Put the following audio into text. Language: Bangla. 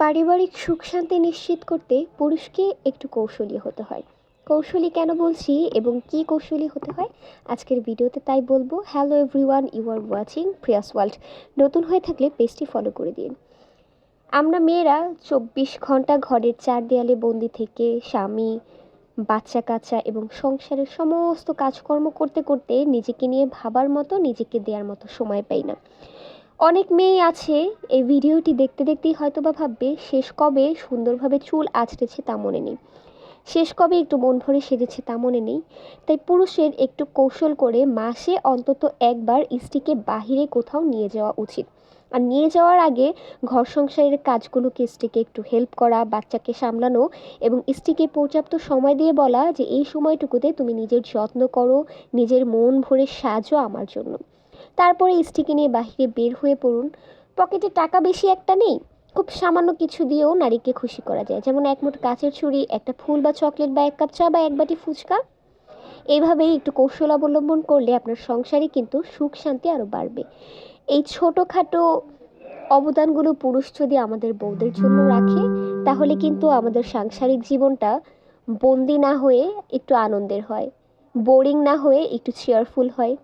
পারিবারিক সুখ শান্তি নিশ্চিত করতে পুরুষকে একটু কৌশলী হতে হয়। কৌশলী কেন বলছি এবং কি কৌশলী হতে হয়? আজকের ভিডিওতে তাই বলব। Hello everyone you are watching Priya's world নতুন হয়ে থাকলে পেজটি ফলো করে দিন। আমরা মেয়েরা চব্বিশ ঘণ্টা ঘরের চার দেয়ালে বন্দি থেকে স্বামী বাচ্চা কাচ্চা এবং সংসারের সমস্ত কাজকর্ম করতে করতে নিজেকে নিয়ে ভাবার মতো, নিজেকে দেওয়ার মতো সময় পাই না। অনেক মেয়ে আছে, এই ভিডিওটি দেখতে দেখতেই হয়তো বা ভাববে, শেষ কবে সুন্দরভাবে চুল আঁচড়েছে তা মনে নেই। শেষ কবে একটু মন ভরে সেজেছে তা মনে নেই। তাই পুরুষের একটু কৌশল করে মাসে অন্তত একবার স্ত্রীকে বাহিরে কোথাও নিয়ে যাওয়া উচিত। আর নিয়ে যাওয়ার আগে ঘর সংসারের কাজগুলোকে স্ত্রীকে একটু হেল্প করা, বাচ্চাকে সামলানো এবং স্ত্রীকে পর্যাপ্ত সময় দিয়ে বলা যে, এই সময়টুকুতে তুমি নিজের যত্ন করো, নিজের মন ভরে সাজো আমার জন্য। তারপরে স্ত্রীকে নিয়ে বাহিরে বের হয়ে পড়ুন। পকেটে টাকা বেশি একটা নেই। খুব সামান্য কিছু দিয়েও নারীকে খুশি করা যায়। যেমন এক মুঠ কাচের ছুরি, একটা ফুল বা চকলেট বা এক কাপ চা বা এক বাটি ফুচকা। এইভাবেই একটু কৌশল অবলম্বন করলে আপনার সংসারে কিন্তু সুখ শান্তি আরও বাড়বে। এই ছোটোখাটো অবদানগুলো পুরুষ যদি আমাদের বউদের জন্য রাখে, তাহলে কিন্তু আমাদের সাংসারিক জীবনটা বন্দি না হয়ে একটু আনন্দের হয়। বোরিং না হয়ে একটু চেয়ারফুল হয়।